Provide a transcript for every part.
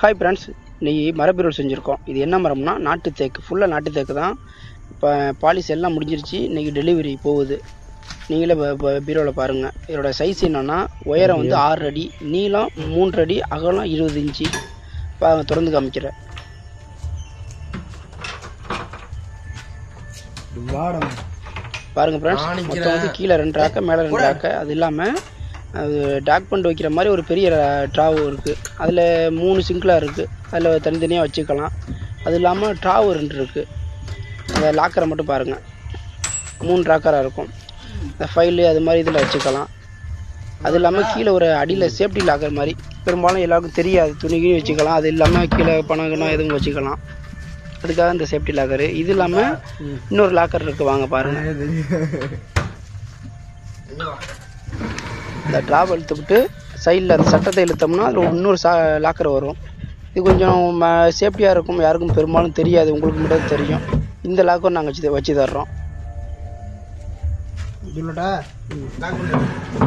Hi friends இன்னைக்கு மரப்பீரோல் செஞ்சுருக்கோம். இது என்ன மரம்னா நாட்டு தேக்கு. ஃபுல்லாக நாட்டு தேக்கு தான். இப்போ பாலிஸ் எல்லாம் முடிஞ்சிருச்சு. இன்றைக்கி டெலிவரி போகுது. நீங்களே இப்போ பீரோவில் பாருங்கள் இதோட சைஸ் என்னென்னா உயரம் வந்து ஆறு அடி நீளம் மூன்று அடி அகலம் இருபது இன்ச்சு பா திறந்து காமிக்கிறேன். பாருங்கள் ஃப்ரெண்ட்ஸ் மொத்தம் வந்து கீழே ரெண்டு ராக்க மேலே ரெண்டு ராக்க அது இல்லாமல் அது டாக் பண்ணிட்டு வைக்கிற மாதிரி ஒரு பெரிய ட்ராவு இருக்குது அதில் மூணு சிங்கிளாக இருக்குது அதில் தனித்தனியாக வச்சுக்கலாம். அது இல்லாமல் ட்ராவு ரெண்டு இருக்குது அந்த லாக்கரை மட்டும் பாருங்கள் மூணு லாக்கராக இருக்கும். இந்த ஃபைலு அது மாதிரி இதில் வச்சுக்கலாம். அது இல்லாமல் கீழே ஒரு அடியில் சேஃப்டி லாக்கர் மாதிரி. பெரும்பாலும் எல்லாருக்கும் தெரியாது. துணி கிணி வச்சுக்கலாம். அது இல்லாமல் கீழே பணம் கிணம் எதுவும் வச்சுக்கலாம். அதுக்காக இந்த சேஃப்டி லாக்கரு இது இல்லாமல் இன்னொரு லாக்கர் இருக்குது வாங்க பாருங்கள் இந்த ட்ராப் இழுத்துவிட்டு சைடில் அந்த சட்டத்தை இழுத்தோம்னா அதில் இன்னொரு சா லாக்கர் வரும். இது கொஞ்சம் சேஃப்டியாக இருக்கும் யாருக்கும் பெரும்பாலும் தெரியாது உங்களுக்கு மட்டும் தெரியும். இந்த லாக்கர் நாங்கள் வச்சு வச்சு தர்றோம்.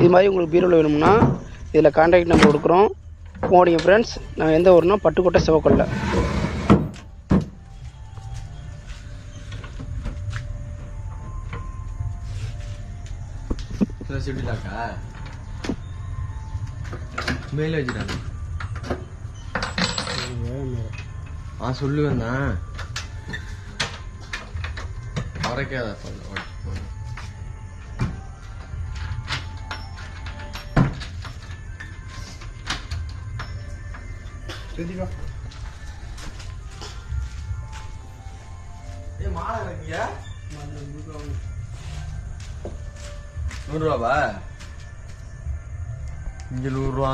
இது மாதிரி உங்களுக்கு பீரோவில் வேணும்னா இதில் கான்டாக்ட் நம்பர் கொடுக்குறோம். போடிங்க ஃப்ரெண்ட்ஸ் நான் எந்த ஊர்னா பட்டுக்கோட்டை சிவக்கொல்லை சொல்லிட்டாக்கா மேலே வச்சுட்டாங்க ஆ சொல்லுவேன் தான் மறைக்காத மாலை நூறுரூவாவா? இங்கே நூறுரூவா